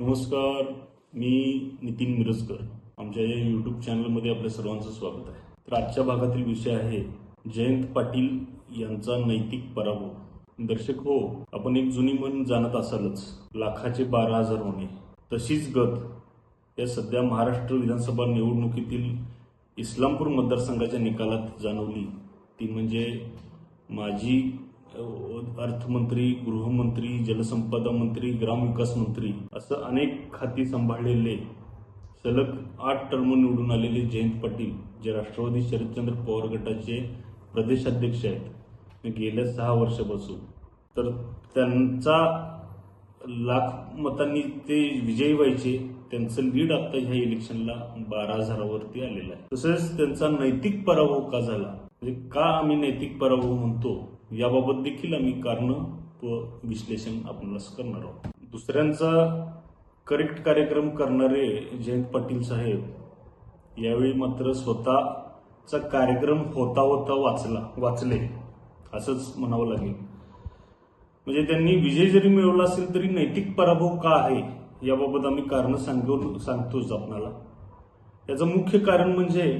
नमस्कार मी नितीन मिरजकर. आमच्या या यूट्यूब चॅनलमध्ये आपल्या सर्वांचं स्वागत आहे. तर आजच्या भागातील विषय आहे जयंत पाटील यांचा नैतिक पराभव. दर्शक हो आपण एक जुनी म्हण जाणत असालच लाखाचे बारा हजार होणे. तशीच गत या सध्या महाराष्ट्र विधानसभा निवडणुकीतील इस्लामपूर मतदारसंघाच्या निकालात जाणवली. ती म्हणजे माजी अर्थमंत्री गृहमंत्री जलसंपदा मंत्री ग्रामविकास मंत्री असं अनेक खाती सांभाळलेले सलग आठ टर्म निवडून आलेले जयंत पाटील जे राष्ट्रवादी शरदचंद्र पवार गटाचे प्रदेशाध्यक्ष आहेत. गेल्या सहा वर्षापासून. तर त्यांचा लाख मतांनी ते विजयी व्हायचे त्यांचं लीड आता ह्या इलेक्शनला बारा हजारावरती आलेलं आहे. तसेच त्यांचा नैतिक पराभव का झाला? म्हणजे का आम्ही नैतिक पराभव म्हणतो? याबाबत देखील आम्ही कारण व विश्लेषण आपणाला करणार आहोत. दुसऱ्यांचा करेक्ट कार्यक्रम करणारे जयंत पाटील साहेब यावेळी मात्र स्वतःचा कार्यक्रम होता होता वाचला वाचले असंच म्हणावं लागेल. म्हणजे त्यांनी विजय जरी मिळवला असेल तरी नैतिक पराभव का आहे याबाबत आम्ही कारण सांगून सांगतोच आपणाला. याचं मुख्य कारण म्हणजे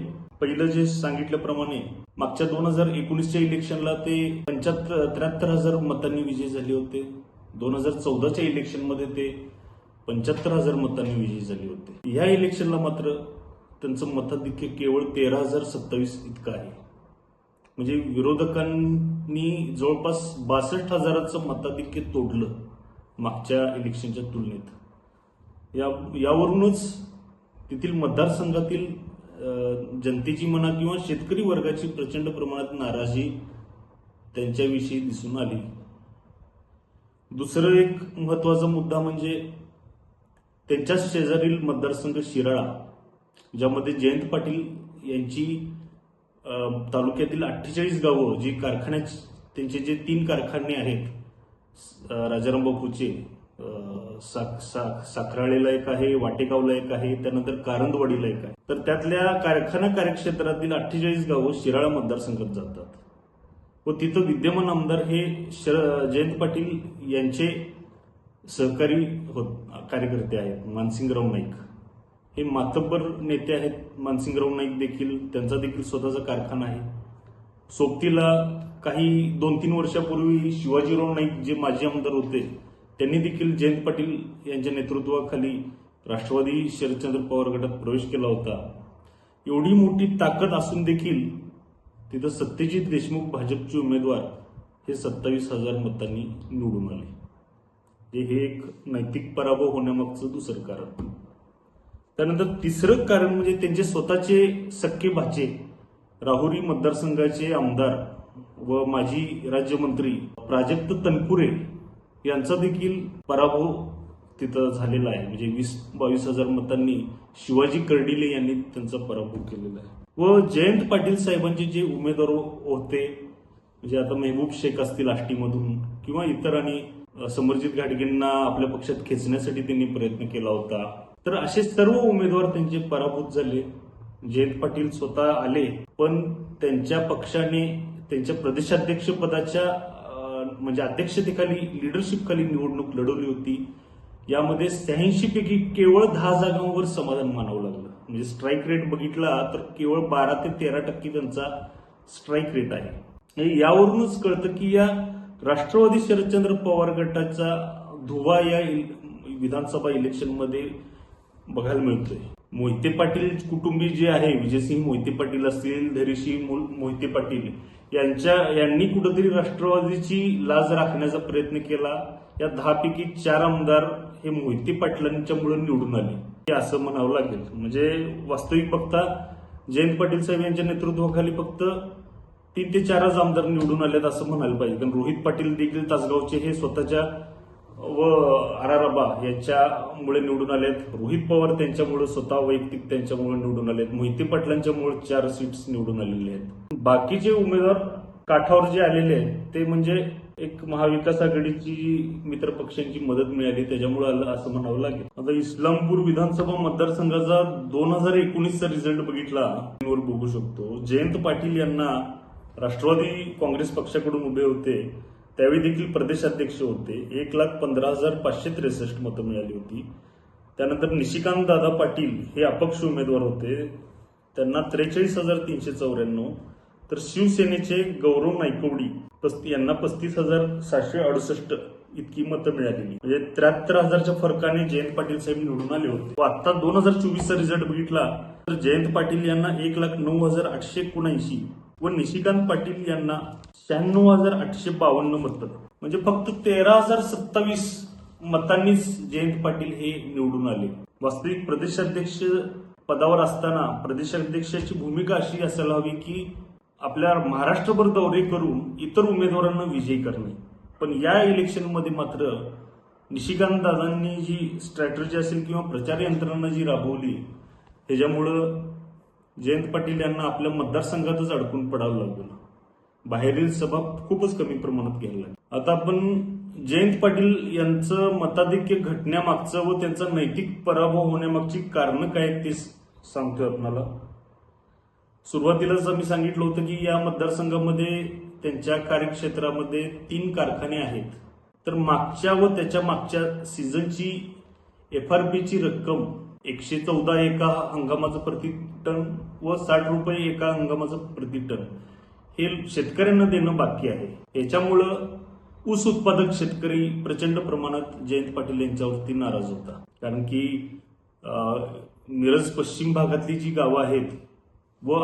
पहिलं जे सांगितल्याप्रमाणे मागच्या दोन हजार एकोणीसच्या इलेक्शनला ते पंच्याहत्तर त्र्याहत्तर हजार मतांनी विजयी झाले होते. दोन हजार चौदाच्या इलेक्शनमध्ये ते पंच्याहत्तर हजार मतांनी विजयी झाले होते. ह्या इलेक्शनला मात्र त्यांचं मताधिक्य केवळ तेरा हजार सत्तावीस इतकं आहे. म्हणजे विरोधकांनी जवळपास बासष्ट हजाराचं मताधिक्य तोडलं मागच्या इलेक्शनच्या तुलनेत. या यावरूनच तेथील मतदारसंघातील जनतेची म्हणा किंवा शेतकरी वर्गाची प्रचंड प्रमाणात नाराजी त्यांच्याविषयी दिसून आली. दुसरं एक महत्त्वाचा मुद्दा म्हणजे त्यांच्याच शेजारील मतदारसंघ शिराळा ज्यामध्ये जयंत पाटील यांची तालुक्यातील अठ्ठेचाळीस गावं जी कारखान्याच त्यांचे जे तीन कारखाने आहेत अ, राजाराम बापूचे साक सा साखराळेला एक आहे वाटेगावला एक आहे त्यानंतर कारंदवाडीला एक आहे तर त्यातल्या कारखाना कार्यक्षेत्रातील अठ्ठेचाळीस गावं शिराळा मतदारसंघात जातात. व तिथं विद्यमान आमदार हे शर जयंत पाटील यांचे सहकारी होत कार्यकर्ते आहेत मानसिंगराव नाईक. हे मातब्बर नेते आहेत मानसिंगराव नाईक देखील त्यांचा देखील स्वतःचा कारखाना आहे. सोबतीला काही दोन तीन वर्षापूर्वी शिवाजीराव नाईक जे माजी आमदार होते त्यांनी देखील जयंत पाटील यांच्या नेतृत्वाखाली राष्ट्रवादी शरदचंद्र पवार गटात प्रवेश केला होता. एवढी मोठी ताकद असून देखील तिथं सत्यजित देशमुख भाजपचे उमेदवार हे सत्तावीस हजार मतांनी निवडून आले. हे- हे एक नैतिक पराभव होण्यामागचं दुसरं कारण. त्यानंतर तिसरं कारण म्हणजे त्यांचे स्वतःचे सख्खे भाचे राहुरी मतदारसंघाचे आमदार व माजी राज्यमंत्री प्राजक्त तनपुरे यांचा देखील पराभव तिथं झालेला आहे. म्हणजे वीस बावीस हजार मतांनी शिवाजी कर्डिले यांनी त्यांचा पराभव केलेला आहे. व जयंत पाटील साहेबांचे जे उमेदवार होते म्हणजे आता मेहबूब शेख असतील आष्टीमधून किंवा इतर आणि समरजित घाटगेंना आपल्या पक्षात खेचण्यासाठी त्यांनी प्रयत्न केला होता. तर असे सर्व उमेदवार त्यांचे पराभूत झाले. जयंत पाटील स्वतः आले पण त्यांच्या पक्षाने त्यांच्या प्रदेशाध्यक्ष पदाच्या म्हणजे अध्यक्षतेखाली लिडरशिपखाली निवडणूक लढवली होती. यामध्ये शहाऐंशी पैकी केवळ दहा जागांवर समाधान मानावं लागलं. म्हणजे स्ट्राईक रेट बघितला तर केवळ बारा ते तेरा टक्के त्यांचा स्ट्राईक रेट आहे. यावरूनच कळतं की या राष्ट्रवादी शरदचंद्र पवार गटाचा धुवा या विधानसभा इलेक्शनमध्ये बघायला मिळतोय. मोहिते पाटील कुटुंबी जे आहे विजयसिंह मोहिते पाटील असतील धैर्यसिंह मोहिते पाटील यांच्या यांनी कुठेतरी राष्ट्रवादीची लाज राखण्याचा प्रयत्न केला. या दहापैकी चार आमदार हे मोहिते पाटलांच्यामुळे निवडून आले. हे असं म्हणावं लागेल. म्हणजे वास्तविक बघता जयंत पाटील साहेब यांच्या नेतृत्वाखाली फक्त तीन ते चारच आमदार निवडून आलेत असं म्हणायला पाहिजे. कारण रोहित पाटील देखील तासगावचे हे स्वतःच्या व आराराबा यांच्यामुळे निवडून आलेत. रोहित पवार त्यांच्यामुळे स्वतः वैयक्तिक त्यांच्यामुळे निवडून आलेत. मोहिते पाटलांच्यामुळे चार सीट्स निवडून आलेले आहेत. बाकीचे उमेदवार काठावर जे आलेले आहेत ते म्हणजे एक महाविकास आघाडीची मित्र पक्षांची मदत मिळाली त्याच्यामुळे आलं असं म्हणावं लागेल. आता इस्लामपूर विधानसभा मतदारसंघाचा दोन हजार एकोणीसचा रिझल्ट बघितला बघू शकतो. जयंत पाटील यांना राष्ट्रवादी काँग्रेस पक्षाकडून उभे होते. त्यावेळी देखील प्रदेशाध्यक्ष होते. एक लाख पंधरा हजार पाचशे त्रेसष्ट मतं मिळाली होती. त्यानंतर निशिकांत दादा पाटील हे अपक्ष उमेदवार होते. त्यांना त्रेचाळीस हजार तीनशे चौऱ्याण्णव तर शिवसेनेचे गौरव नायकवडी पस्ती यांना पस्तीस हजार सातशे अडुसष्ट इतकी मतं मिळालेली. म्हणजे त्र्याहत्तर हजारच्या फरकाने जयंत पाटील साहेब निवडून आले होते. व आता दोन हजार चोवीसचा रिझल्ट बघितला तर जयंत पाटील यांना एक लाख नऊ हजार आठशे एकोणऐंशी व निशिकांत पाटील यांना शहाण्णव हजार आठशे बावन्न मतं. म्हणजे फक्त तेरा हजार सत्तावीस मतांनीच जयंत पाटील हे निवडून आले. वास्तविक प्रदेशाध्यक्ष पदावर असताना प्रदेशाध्यक्षाची भूमिका अशी असायला हवी की आपल्या महाराष्ट्रभर दौरे करून इतर उमेदवारांना विजयी करणे. पण या इलेक्शनमध्ये मात्र निशिकांत दादांनी जी स्ट्रॅटर्जी असेल किंवा प्रचार यंत्रणा जी राबवली त्याच्यामुळं जयंत पाटील यांना आपल्या मतदारसंघातच अडकून पडावं लागलं. बाहेरील सभा खूपच कमी प्रमाणात घ्यायला लागली. आता आपण जयंत पाटील यांचं मताधिक्य घटण्यामागचं व त्यांचा नैतिक पराभव होण्यामागची कारणं काय आहेत ते सांगतोय आपणाला. सुरुवातीलाच आम्ही सांगितलं होतं की या मतदारसंघामध्ये त्यांच्या कार्यक्षेत्रामध्ये तीन कारखाने आहेत. तर मागच्या व त्याच्या मागच्या सीझनची एफ आर पीची रक्कम एकशे चौदा एका हंगामाचं प्रति टन व साठ रुपये एका हंगामाचं प्रति टन हे शेतकऱ्यांना देणं बाकी आहे. याच्यामुळं ऊस उत्पादक शेतकरी प्रचंड प्रमाणात जयंत पाटील यांच्यावरती नाराज होता. कारण की मिरज पश्चिम भागातली जी गावं आहेत व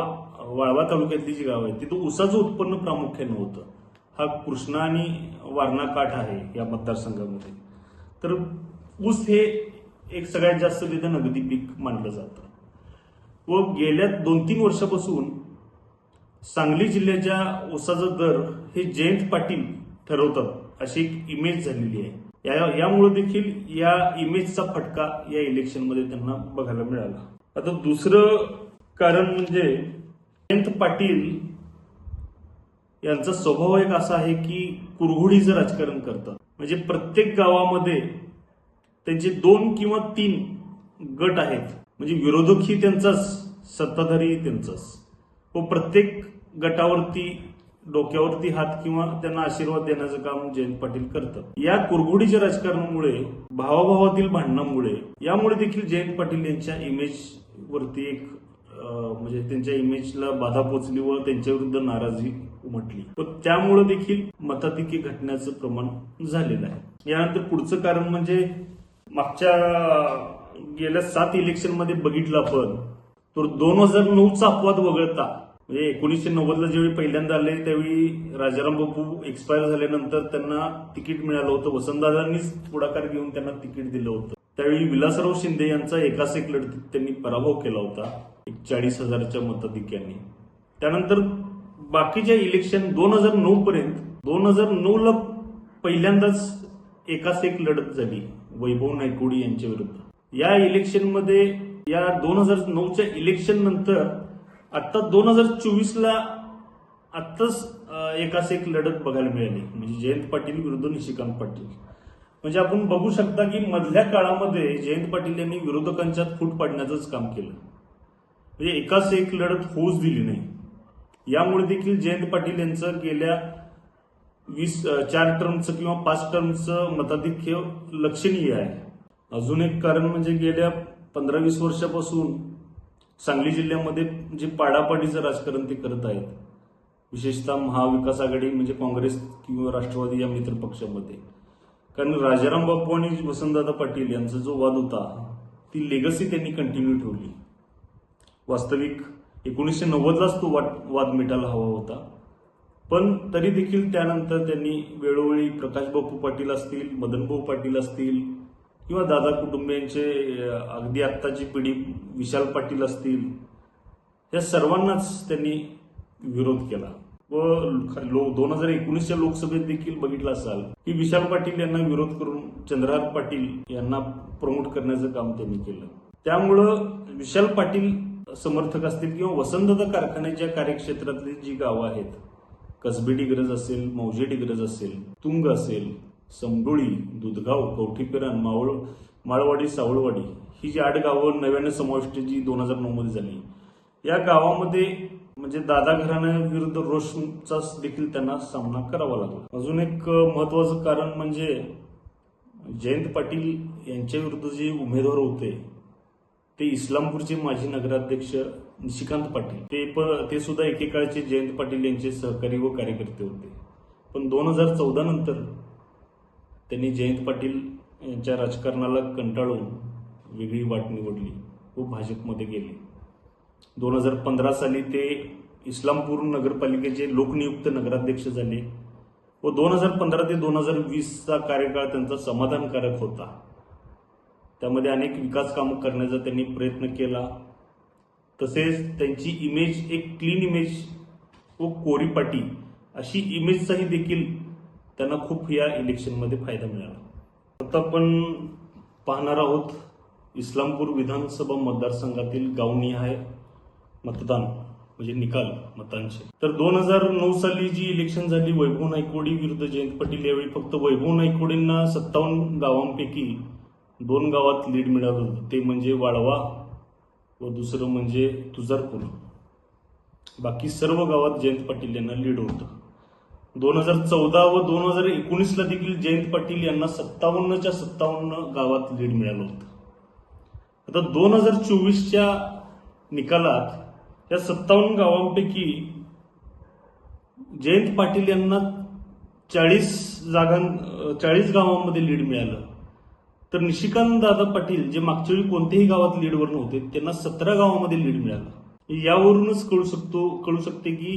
वाळवा तालुक्यातली जी गावं आहेत तिथं ऊसाचं उत्पन्न प्रामुख्यानं होतं. हा कृष्णा आणि वारणा काठ आहे या मतदारसंघामध्ये. तर ऊस हे एक सगळ्यात जास्त तिथं नगदी पीक मानलं जातं. व गेल्या दोन तीन वर्षापासून सांगली जिल्ह्याच्या ऊसाचा दर हे जयंत पाटील ठरवतात अशी एक इमेज झालेली आहे. या यामुळे देखील या इमेजचा फटका या इलेक्शनमध्ये त्यांना बघायला मिळाला. आता दुसरं कारण म्हणजे जयंत पाटील यांचा स्वभाव एक असा आहे की कुरघोडीचं राजकारण करतात. म्हणजे प्रत्येक गावामध्ये त्यांचे दोन किंवा तीन गट आहेत. म्हणजे विरोधकही त्यांचाच सत्ताधारी त्यांचाच व प्रत्येक गटावरती डोक्यावरती हात किंवा त्यांना आशीर्वाद देण्याचं काम जयंत पाटील करतात. या कुरघोडीच्या राजकारणामुळे भावाभावातील भांडणामुळे यामुळे देखील जयंत पाटील यांच्या इमेज वरती एक म्हणजे त्यांच्या इमेजला बाधा पोचली व त्यांच्या विरुद्ध नाराजी उमटली. व त्यामुळे देखील मताधिकी घटण्याचं प्रमाण झालेलं आहे. यानंतर पुढचं कारण म्हणजे मागच्या गेल्या सात इलेक्शनमध्ये बघितलं आपण तर दोन हजार नऊचा अपवाद वगळता म्हणजे एकोणीसशे नव्वदला ज्यावेळी पहिल्यांदा आले त्यावेळी राजाराम बापू एक्सपायर झाल्यानंतर त्यांना तिकीट मिळालं होतं. वसंतदादांनीच पुढाकार घेऊन त्यांना तिकीट दिलं होतं. त्यावेळी विलासराव शिंदे यांचा एकाच एक लढतीत त्यांनी पराभव केला होता एक चाळीस हजारच्या मताधिक्यांनी. त्यानंतर बाकीच्या इलेक्शन दोन हजार नऊ पर्यंत दोन हजार नऊ ला पहिल्यांदाच एकाच एक लढत झाली. वैभव नायकोडी यांच्या विरुद्ध. या इलेक्शनमध्ये या दोन हजार नऊच्या इलेक्शन नंतर आत्ता दोन हजार चोवीसला आत्ताच एकाच एक लढत बघायला मिळाली. म्हणजे जयंत पाटील विरुद्ध निशिकांत पाटील. म्हणजे आपण बघू शकता की मधल्या काळामध्ये जयंत पाटील यांनी विरोधकांच्यात फूट पाडण्याचंच काम केलं. म्हणजे एकाच एक लढत होऊच दिली नाही. यामुळे देखील जयंत पाटील यांचं गेल्या वीस चार टर्मचं किंवा पाच टर्मचं मताधिक्य लक्षणीय आहे. अजून एक कारण म्हणजे गेल्या पंधरा वीस वर्षापासून सांगली जिल्ह्यामध्ये जे पाडापाडीचं राजकारण ते करत आहेत विशेषतः महाविकास आघाडी म्हणजे काँग्रेस किंवा राष्ट्रवादी या मित्र पक्षामध्ये. कारण राजाराम बापू आणि वसंतदादा पाटील यांचा जो वाद होता ती लेगसी त्यांनी कंटिन्यू ठेवली. वास्तविक एकोणीसशे नव्वदलाच तो वाद वाद मिटायला हवा होता. पण तरी देखील त्यानंतर त्यांनी वेळोवेळी प्रकाश बापू पाटील असतील मदनभाऊ पाटील असतील किंवा दादा कुटुंबियांचे अगदी आत्ताची पिढी विशाल पाटील असतील या सर्वांनाच त्यांनी विरोध केला. व दोन हजार एकोणीसच्या लोकसभेत देखील बघितलं असाल की विशाल पाटील यांना विरोध करून चंद्रहार पाटील यांना प्रमोट करण्याचं काम त्यांनी केलं. त्यामुळं विशाल पाटील समर्थक असतील किंवा वसंतदा कारखान्याच्या कार्यक्षेत्रातली जी गावं आहेत कसबे डिग्रज असेल मौजे डिग्रज असेल तुंग असेल समडोळी दुधगाव कवठीपिरण मावळ माळवाडी सावळवाडी ही जी आठ गावं नव्याने समाविष्ट जी दोन हजार नऊमध्ये झाली. या गावामध्ये म्हणजे दादा घराण्याविरुद्ध रोषचा देखील त्यांना सामना करावा लागला. अजून एक महत्वाचं कारण म्हणजे जयंत पाटील यांच्या विरुद्ध जे उमेदवार होते ते इस्लामपूरचे माजी नगराध्यक्ष निशिकांत पाटील. ते पण ते सुद्धा एकेकाळचे जयंत पाटील यांचे सहकारी व कार्यकर्ते होते. पण दोन हजार चौदा नंतर त्यांनी जयंत पाटील यांच्या राजकारणाला कंटाळून वेगळी वाट निवडली व भाजपमध्ये गेले. दोन हजार पंधरा साली ते इस्लामपूर नगरपालिकेचे लोकनियुक्त नगराध्यक्ष झाले व दोन हजार पंधरा ते दोन हजार वीसचा कार्यकाळ त्यांचा समाधानकारक होता. त्यामध्ये अनेक विकास कामं करण्याचा त्यांनी प्रयत्न केला. तसेच त्यांची इमेज एक क्लीन इमेज व कोरीपाटी अशी इमेजचाही देखील त्यांना खूप या इलेक्शनमध्ये फायदा मिळाला. आता आपण पाहणार आहोत इस्लामपूर विधानसभा मतदारसंघातील गावनिहाय मतदान म्हणजे निकाल मतांचे. तर दोन हजार नऊ साली जी इलेक्शन झाली वैभव नायकोडी विरुद्ध जयंत पाटील यावेळी फक्त वैभव नायकोडींना सत्तावन्न गावांपैकी दोन गावात लीड मिळालं होतं. ते म्हणजे वाळवा व दुसरं म्हणजे तुझारपूर. बाकी सर्व गावात जयंत पाटील यांना लीड होतं. दोन हजार चौदा व दोन हजार एकोणीसला देखील जयंत पाटील यांना सत्तावन्नच्या सत्तावन्न गावात लीड मिळालं होतं. आता दोन हजार चोवीसच्या निकालात या सत्तावन्न गावांपैकी जयंत पाटील यांना चाळीस जागां चाळीस गावांमध्ये लीड मिळालं. तर निशिकांत दादा पाटील जे मागच्या वेळी कोणत्याही गावात लीडवर नव्हते त्यांना सतरा गावामध्ये लीड मिळाला. यावरूनच कळू शकतो कळू शकते की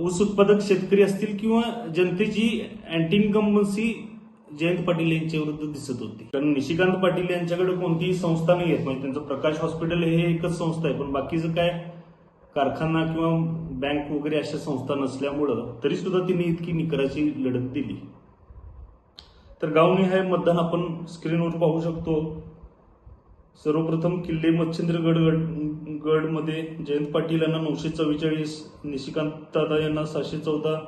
ऊस उत्पादक शेतकरी असतील किंवा जनतेची अँटी इन्कम्बन्सी जयंत पाटील यांच्या विरुद्ध दिसत होती. कारण निशिकांत पाटील यांच्याकडे कोणतीही संस्था नाही आहेत. म्हणजे त्यांचं प्रकाश हॉस्पिटल हे एकच संस्था आहे. पण बाकीचं काय? कारखाना किंवा बँक वगैरे अशा संस्था नसल्यामुळं तरी सुद्धा त्यांनी इतकी निकराची लढत दिली. तर गावनिहाय मतदान आपण स्क्रीनवर पाहू शकतो. सर्वप्रथम किल्ले मच्छिंद्रगड गड गडमध्ये जयंत पाटील यांना नऊशे चव्वेचाळीस निशिकांत दादा यांना सहाशे चौदा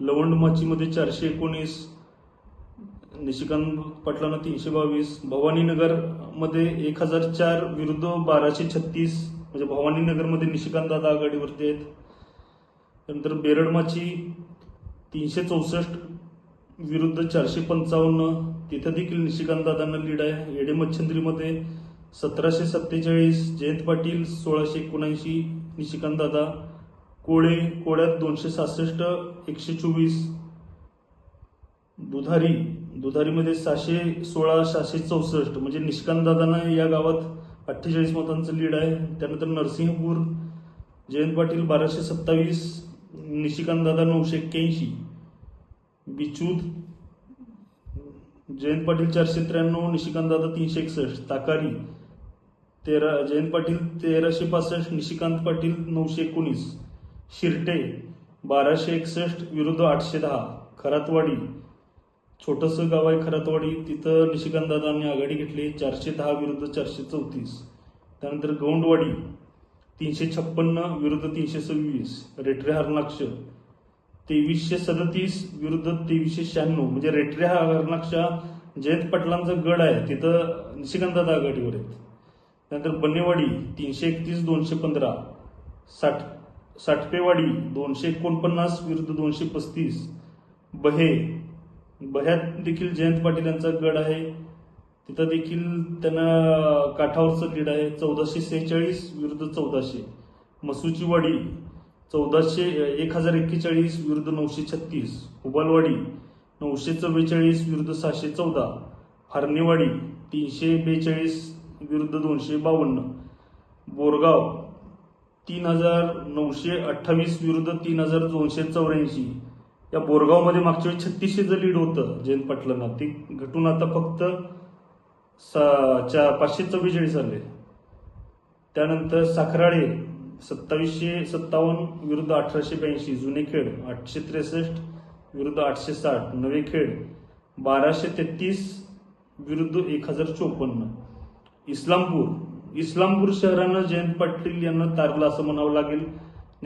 लवंड माचीमध्ये चारशे एकोणीस निशिकांत पाटलांना तीनशे बावीस भवानीनगरमध्ये एक हजार चार विरुद्ध बाराशे छत्तीस म्हणजे भवानीनगरमध्ये निशिकांत दादा आघाडीवरती आहेत. त्यानंतर बेरडमाची तीनशे चौसष्ट विरुद्ध चारशे पंचावन्न. तिथं देखील निशिकांत दादांना लीड आहे. एडे मच्छंद्रीमध्ये सतराशे सत्तेचाळीस. जयंत पाटील सोळाशे एकोणऐंशी. निशिकांत दादा कोळे कोळ्यात दोनशे सहासष्ट. एकशे चोवीस. दुधारी दुधारीमध्ये सहाशे सोळा सहाशे चौसष्ट. म्हणजे निष्कांत दादांना या गावात अठ्ठेचाळीस मतांचं लीड आहे. त्यानंतर नरसिंहपूर जयंत पाटील बाराशे सत्तावीस. निशिकांत दादा नऊशे एक्क्याऐंशी. बिचूद जयंत पाटील चारशे त्र्याण्णव निशिकांत दादा तीनशे एकसष्ट ताकारी तेरा जयंत पाटील तेराशे पासष्ट निशिकांत पाटील नऊशे एकोणीस शिरटे बाराशे एकसष्ट विरुद्ध आठशे दहा खरातवाडी छोटंसं गाव आहे खरातवाडी तिथं निशिकांत दादांनी आघाडी घेतली चारशे दहा विरुद्ध चारशे चौतीस त्यानंतर गौंडवाडी तीनशे छप्पन्न विरुद्ध तीनशे सव्वीस रेटरे हरणाक्ष तेवीसशे सदतीस विरुद्ध तेवीसशे शहाण्णव म्हणजे रेटरे हरणाक्षा जयंत पाटलांचा गड आहे तिथं निशिकांत आघाडीवर आहेत त्यानंतर बन्नेवाडी तीनशे एकतीस दोनशे पंधरा. साठ साठपेवाडी दोनशे एकोणपन्नास विरुद्ध दोनशे पस्तीस. बहे बह्यात देखील जयंत पाटील यांचा गड आहे. तिथं देखील त्यांना काठावरचं लीड आहे चौदाशे सेहेचाळीस विरुद्ध चौदाशे. मसुचीवाडी चौदाशे एक हजार एक्केचाळीस विरुद्ध नऊशे छत्तीस उबालवाडी नऊशे चव्वेचाळीस विरुद्ध सहाशे चौदा फारणेवाडी तीनशे बेचाळीस विरुद्ध दोनशे बावन्न बोरगाव तीन हजार नऊशे अठ्ठावीस विरुद्ध तीन हजार दोनशे चौऱ्याऐंशी. या बोरगावमध्ये मागच्या वेळी छत्तीसशेचं लीड होतं जयंत पाटलांना. ते घटून आता फक्त सा- चा पाचशे चव्वेचाळीस आले. त्यानंतर साखराळे सत्तावीसशे सत्तावन्न विरुद्ध अठराशे ब्याऐंशी जुने खेळ आठशे त्रेसष्ट विरुद्ध आठशे साठ नवे खेळ बाराशे तेहतीस विरुद्ध एक हजार चोपन्न. इस्लामपूर इस्लामपूर शहरानं जयंत पाटील यांना तारलं असं म्हणावं लागेल.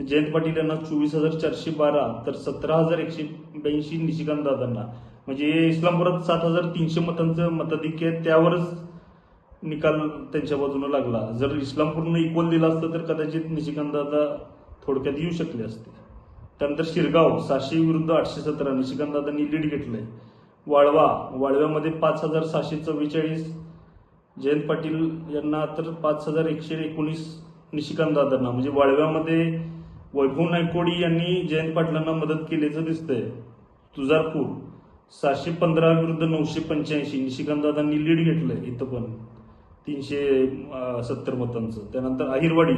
जयंत पाटील यांना चोवीस हजार चारशे बारा तर सतरा हजार एकशे ब्याऐंशी निशिकांत दादांना. म्हणजे इस्लामपुरात सात हजार तीनशे मतांचं मताधिक्य आहे. त्यावरच निकाल त्यांच्या बाजूने लागला. जर इस्लामपूरनं इक्वल दिला असतं तर कदाचित निशिकांत दादा थोडक्यात येऊ शकले असते. त्यानंतर शिरगाव सहाशे विरुद्ध आठशे सतरा निशिकांत दादांनी लीड घेतलंय. वाळवा वाळव्यामध्ये पाच हजार सहाशे चव्वेचाळीस जयंत पाटील यांना तर पाच हजार एकशे एकोणीस निशिकांत दादांना म्हणजे वाळव्यामध्ये वैभव नायकोडी यांनी जयंत पाटलांना मदत केल्याचं दिसतंय. तुझारपूर सहाशे पंधरा विरुद्ध नऊशे पंच्याऐंशी निशिकांत दादांनी लीड घेतलंय इथं पण. तीनशे सत्तर मतांचं. त्यानंतर अहिरवाडी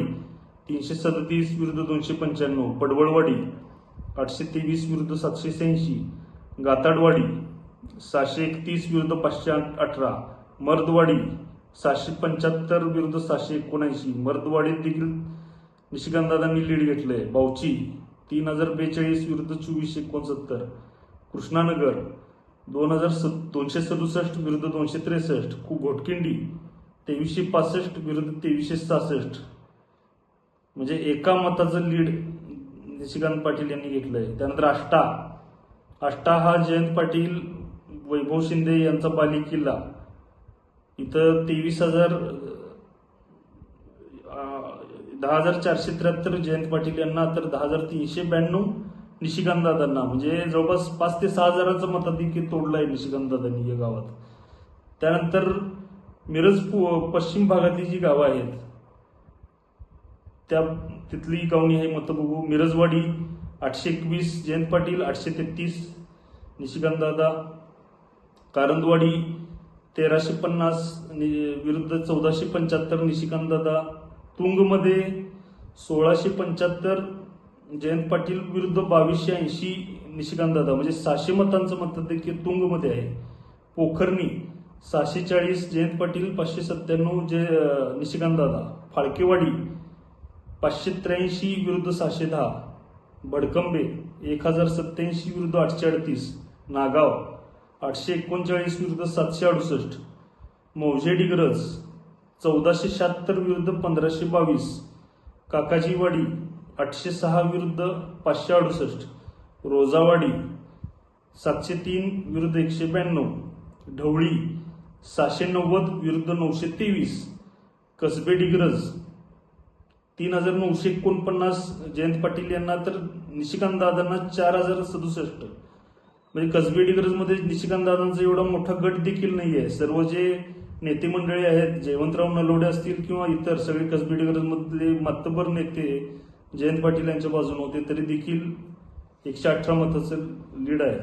तीनशे सदतीस विरुद्ध दोनशे पंच्याण्णव. पडवळवाडी आठशे तेवीस विरुद्ध सातशे शहाऐंशी. गाताडवाडी सहाशे एकतीस विरुद्ध पाचशे अठरा. मर्दवाडी सहाशे पंच्याहत्तर विरुद्ध सहाशे एकोणऐंशी. मर्दवाडीत देखील निशिकांतदादांनी लीड घेतलंय. बावची तीन हजार बेचाळीस विरुद्ध चोवीसशे एकोणसत्तर. कृष्णानगर दोन हजार स दोनशे सदुसष्ट विरुद्ध दोनशे त्रेसष्ट. कु घोटकिंडी तेवीसशे पासष्ट विरुद्ध तेवीसशे सहासष्ट. म्हणजे एका मताचं लीड निशिकांत पाटील यांनी घेतलंय. त्यानंतर आष्टा. आष्टा हा जयंत पाटील वैभव शिंदे यांचा बाली किल्ला. इथं तेवीस हजार दहा हजार चारशे त्र्याहत्तर जयंत पाटील यांना तर दहा हजार तीनशे ब्याण्णव निशिकांत दादांना. म्हणजे जवळपास पाच ते सहा हजाराचं मताधिक्य तोडलंय निशिकांत दादांनी या गावात. त्यानंतर मिरज पु- पश्चिम भागातली जी गावं आहेत त्या तिथली गावणी आहे मतबुगू मिरजवाडी आठशे एकवीस जयंत पाटील आठशे तेहतीस निशिकांतदादा कारंदवाडी तेराशे पन्नास नि- विरुद्ध चौदाशे पंच्याहत्तर निशिकांत दादा तुंगमध्ये सोळाशे पंच्याहत्तर जयंत पाटील विरुद्ध बावीसशे ऐंशी निशिकांत दादा. म्हणजे सहाशे मतांचं मत देखील तुंगमध्ये आहे. पोखरणी सहाशे चाळीस जयंत पाटील पाचशे सत्त्याण्णव जय निशिकांत दादा फाळकेवाडी पाचशे त्र्याऐंशी विरुद्ध सहाशे दहा भडकंबे एक हजार सत्याऐंशी विरुद्ध आठशे अडतीस नागाव आठशे एकोणचाळीस विरुद्ध सातशे अडुसष्ट मौजे डिग्रज चौदाशे शहात्तर विरुद्ध पंधराशे बावीस काकाजीवाडी आठशे सहा विरुद्ध पाचशे अडुसष्ट रोजावाडी सातशे तीन विरुद्ध एकशे ब्याण्णव ढवळी सहाशे नव्वद विरुद्ध नऊशे तेवीस. कसबे डिग्रज. तीन हजार नऊशे एकोणपन्नास जयंत पाटील यांना तर निशिकांत दादांना चार हजार सदुसष्ट. म्हणजे कसबे डिग्रजमध्ये निशिकांत दादांचा एवढा मोठा गट देखील नाही आहे सर्व जे नेते मंडळी आहेत जयवंतराव नलोडे असतील किंवा इतर सगळे कसबे डिग्रजमधले मातबर नेते जयंत पाटील यांच्या बाजूने होते तरी देखील एकशे अठरा मताचं लीड आहे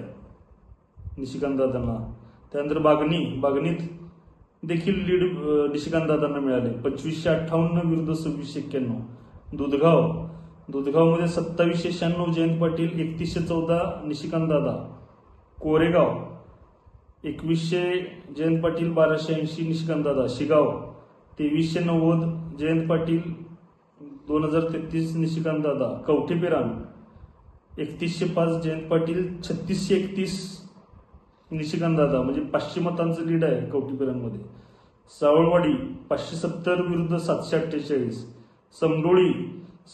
निशिकांत दादांना. त्यानंतर बागणी बागणीत देखील लीड निशिकांतदादांना निशिकांत दादांना मिळाले. पंचवीसशे अठ्ठावन्न विरुद्ध सव्वीसशे एक्क्याण्णव. दुधगाव. दुधगावमध्ये सत्तावीसशे शहाण्णव जयंत पाटील एकतीसशे चौदा निशिकांत दादा कोरेगाव. एकवीसशे जयंत पाटील बाराशे ऐंशी निशिकांत दादा शिगाव. तेवीसशे नव्वद जयंत पाटील दोन हजार तेहतीस निशिकांत दादा एकतीसशे पाच जयंत पाटील छत्तीसशे एकतीस निशिकांत दादा म्हणजे पाचशे मतांचं लीड आहे कवठीपेरांमध्ये सावळवाडी पाचशे सत्तर विरुद्ध सातशे अठ्ठेचाळीस. समडोळी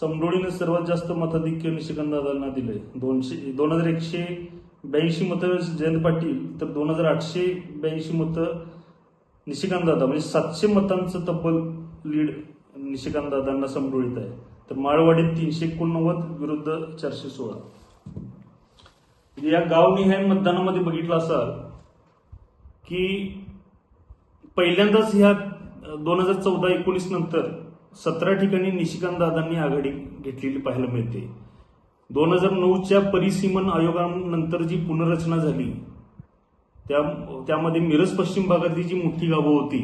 समडोळीने सर्वात जास्त मताधिक्य निशिकांतदादांना दिले दोनशे दोन हजार एकशे ब्याऐंशी मतं जयंत पाटील तर दोन हजार आठशे ब्याऐंशी मतं निशिकांत दादा म्हणजे सातशे मतांचं तब्बल लीड निशिकांत दादांना समडोळीत आहे. तर माळवाडीत तीनशे एकोणनव्वद विरुद्ध चारशे सोळा. म्हणजे या गावनिहाय मतदानामध्ये बघितलं असाल की पहिल्यांदाच ह्या दोन हजार चौदा एकोणीस नंतर सतरा ठिकाणी निशिकांत दादांनी आघाडी घेतलेली पाहायला मिळते. दोन हजार नऊच्या परिसीमन आयोगानंतर जी पुनर्रचना झाली त्या त्यामध्ये मिरज पश्चिम भागातली जी मोठी गावं होती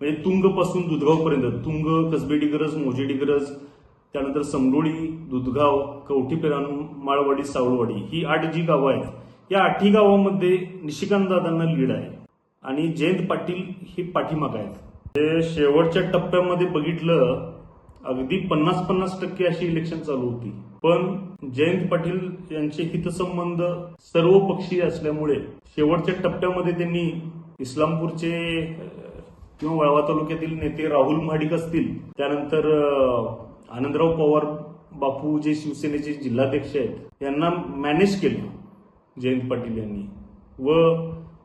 म्हणजे तुंगपासून दुधगावपर्यंत तुंग कसबे डिग्रज मोजे डिग्रज त्यानंतर समडोळी दुधगाव कवठीपेरान माळवाडी सावळवाडी ही आठ जी गावं आहेत. या आठही गावामध्ये निशिकांत दादांना लीड आहे आणि जयंत पाटील हे पाठीमाग आहेत. ते शेवटच्या टप्प्यामध्ये बघितलं अगदी पन्नास पन्नास टक्के अशी इलेक्शन चालू होती. पण जयंत पाटील यांचे हितसंबंध सर्व पक्षीय असल्यामुळे शेवटच्या टप्प्यामध्ये त्यांनी इस्लामपूरचे किंवा वाळवा तालुक्यातील नेते राहुल महाडिक असतील त्यानंतर आनंदराव पवार बापू जे शिवसेनेचे जिल्हाध्यक्ष आहेत. यांना मॅनेज केलं जयंत पाटील यांनी. व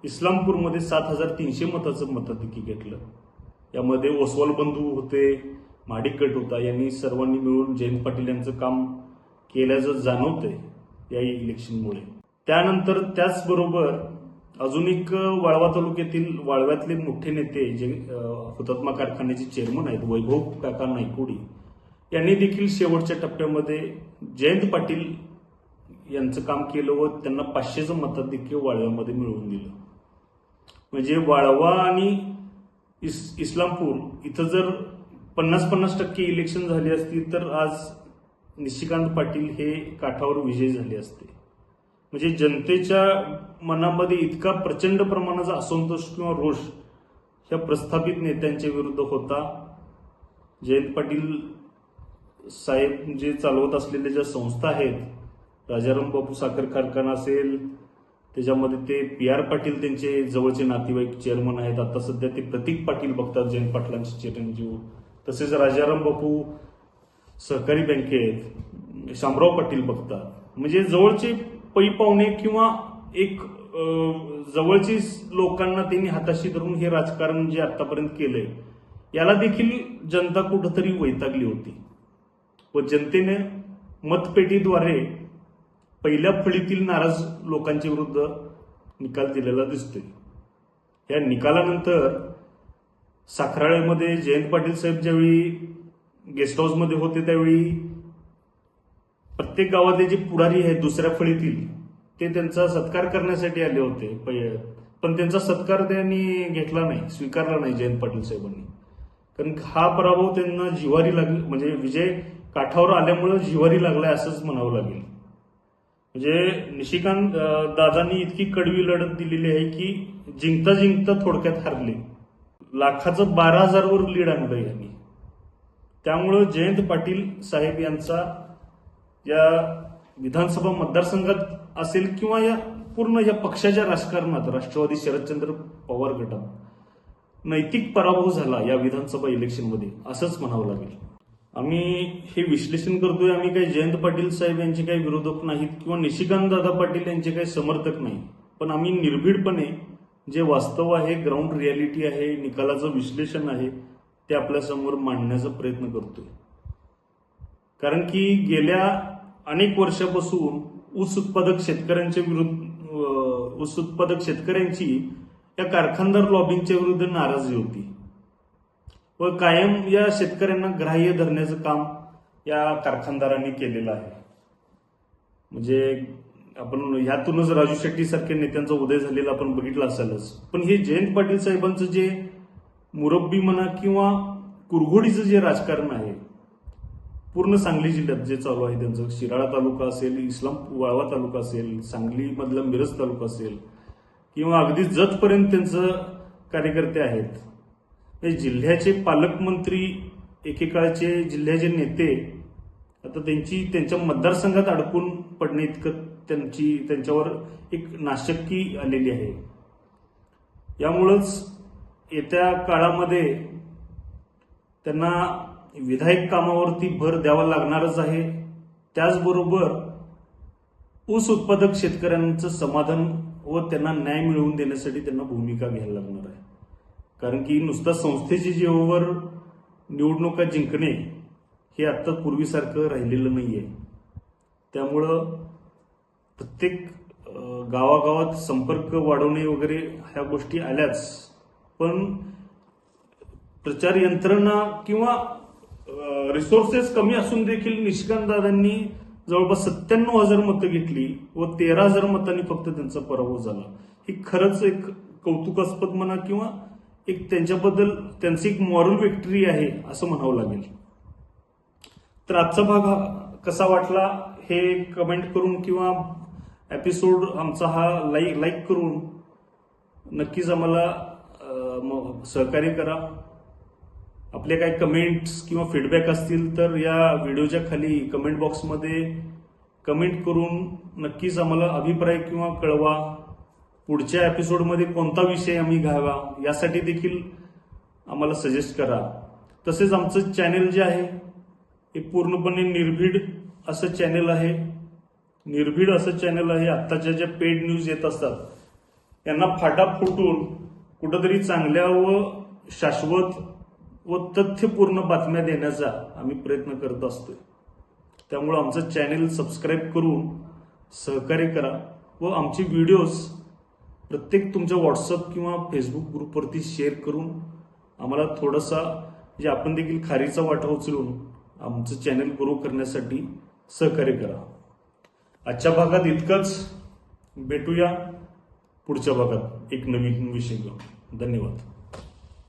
इस्लामपूरमध्ये सात हजार तीनशे मताचं मताधिकी घेतलं. यामध्ये ओसवाल बंधू होते माडिकट होता. यांनी सर्वांनी मिळून जयंत पाटील यांचं काम केल्याचं जाणवतंय या इलेक्शनमुळे. त्यानंतर त्याचबरोबर अजून एक वाळवा तालुक्यातील वाळव्यातले मोठे नेते जे हुतात्मा कारखान्याचे चेअरमन आहेत वैभव काका नायकुडी. यांनी देखील शेवटच्या टप्प्यामध्ये जयंत पाटील यांचं काम केलं व त्यांना पाचशेचं मताधिक्य वाळव्यामध्ये मिळवून दिलं. म्हणजे वाळवा आणि इस इस्लामपूर इथं जर पन्नास पन्नास टक्के इलेक्शन झाली असती तर आज निशिकांत पाटील हे काठावर विजयी झाले असते. म्हणजे जनतेच्या मनामध्ये इतका प्रचंड प्रमाणाचा असंतोष किंवा रोष ह्या प्रस्थापित नेत्यांच्या विरुद्ध होता. जयंत पाटील साहेब जे चालवत असलेल्या ज्या संस्था आहेत राजाराम बापू साखर कारखाना असेल त्याच्यामध्ये ते पी आर पाटील त्यांचे जवळचे नातेवाईक चेअरमन आहेत. आता सध्या ते प्रतीक पाटील बघतात जयंत पाटलांचे चिरंजीव तसेच राजाराम बापू सहकारी बँकेत शामराव पाटील बघतात. म्हणजे जवळचे पै पाहुणे किंवा एक जवळची लोकांना त्यांनी हाताशी धरून हे राजकारण जे आतापर्यंत केलंय याला देखील जनता कुठंतरी वैतागली होती. व जनतेने मतपेटीद्वारे पहिल्या फळीतील नाराज लोकांच्या विरुद्ध निकाल दिलेला दिसतोय. या निकालानंतर साखराळेमध्ये जयंत पाटील साहेब ज्यावेळी गेस्ट हाऊसमध्ये होते त्यावेळी प्रत्येक गावातले जे पुढारी आहेत दुसऱ्या फळीतील ते त्यांचा सत्कार करण्यासाठी आले होते. पण त्यांचा सत्कार त्यांनी घेतला नाही स्वीकारला नाही जयंत पाटील साहेबांनी. कारण हा पराभव त्यांना जिवारी लागला म्हणजे विजय काठावर आल्यामुळं जिवारी लागलाय असंच म्हणावं लागेल. म्हणजे निशिकांत दादांनी इतकी कडवी लढत दिलेली आहे की जिंकता जिंकता थोडक्यात हरले. लाखाचं बारा हजारवर लीड आणलं यांनी. त्यामुळं जयंत पाटील साहेब यांचा या विधानसभा मतदारसंघात असेल किंवा या पूर्ण या पक्षाच्या राजकारणात राष्ट्रवादी शरदचंद्र पवार गटात नैतिक पराभव झाला या विधानसभा इलेक्शनमध्ये असंच म्हणावं लागेल. आम्ही हे विश्लेषण करतोय. आम्ही काही जयंत पाटील साहेब यांचे काही विरोधक नाहीत किंवा निशिकांत दादा पाटील यांचे काही समर्थक नाही पण आम्ही निर्भीडपणे जे वास्तव आहे ग्राउंड रियालिटी आहे निकालाचं विश्लेषण आहे ते आपल्यासमोर मांडण्याचा प्रयत्न करतोय. कारण की गेल्या अनेक वर्षापासून ऊस उत्पादक शेतकऱ्यांच्या विरुद्ध ऊस उत्पादक शेतकऱ्यांची या कारखानदार लॉबिंगच्या विरुद्ध नाराजी होती. व कायम या शेतकऱ्यांना ग्राह्य धरण्याचं काम या कारखानदारांनी केलेलं आहे. म्हणजे आपण ह्यातूनच राजू शेट्टी सारख्या नेत्यांचा उदय झालेला आपण बघितला असेलच. पण हे जयंत पाटील साहेबांचं जे मुरब्बी म्हणा किंवा कुरघोडीचं जे राजकारण आहे पूर्ण सांगली जिल्ह्यात जे चालू आहे त्यांचं. शिराळा तालुका असेल इस्लाम वाळवा तालुका असेल सांगलीमधला मिरज तालुका असेल किंवा अगदी जतपर्यंत त्यांचं कार्यकर्ते आहेत. हे जिल्ह्याचे पालकमंत्री एकेकाळचे जिल्ह्याचे नेते आता त्यांची त्यांच्या मतदारसंघात अडकून पडणे इतकं त्यांची त्यांच्यावर एक नाशक्की आलेली आहे. यामुळंच येत्या काळामध्ये त्यांना विधायक कामावरती भर द्यावा लागणारच आहे. त्याचबरोबर ऊस उत्पादक शेतकऱ्यांचं समाधान व त्यांना न्याय मिळवून देण्यासाठी त्यांना भूमिका घ्यायला लागणार आहे. कारण की नुसता संस्थेची जेव्हावर निवडणुका जिंकणे हे आत्ता पूर्वीसारखं राहिलेलं नाही आहे त्यामुळं प्रत्येक गावागावात संपर्क वाढवणे वगैरे ह्या गोष्टी आल्याच पण प्रचार यंत्रणा किंवा रिसोर्सेस कमी असून देखील निशिकांत दादांनी जवळपास सत्त्याण्णव हजार मतं घेतली व तेरा हजार मतांनी फक्त त्यांचा पराभव झाला. ही खरंच एक कौतुकास्पद म्हणा किंवा एक त्यांच्याबद्दल त्यांची एक मॉरल विक्टरी आहे असं म्हणावं लागेल. तर आजचा भाग हा कसा वाटला हे कमेंट करून किंवा एपिसोड आमचा हा लाईक लाईक करून नक्कीच आम्हाला सहकार्य करा. आपले काही कमेंट्स किंवा फीडबॅक असतील तर या व्हिडिओच्या खाली कमेंट बॉक्समध्ये कमेंट करून नक्कीच आम्हाला अभिप्राय किंवा कळवा. पुढच्या एपिसोडमध्ये कोणता विषय आम्ही घ्यावा यासाठी देखील आम्हाला सजेस्ट करा. तसेच आमचं चॅनेल जे आहे हे पूर्णपणे निर्भीड असं चॅनेल आहे. निर्भीड असं चॅनेल आहे आत्ताच्या ज्या पेड न्यूज येत असतात यांना फाटा फुटून कुठंतरी चांगल्या व शाश्वत व तथ्यपूर्ण बातम्या देण्याचा आम्ही प्रयत्न करत असतो त्यामुळं आमचं चॅनेल सबस्क्राईब करून सहकार्य करा व आमचे व्हिडिओज प्रत्येक तुमच्या व्हॉट्सअप किंवा फेसबुक ग्रुपवरती शेअर करून आम्हाला थोडासा म्हणजे आपण देखील खारीचा वाटा उचलून आमचं चॅनल ग्रो करण्यासाठी सहकार्य करा. आजच्या भागात इतकंच. भेटूया पुढच्या भागात एक नवीन विषय घेऊन. धन्यवाद.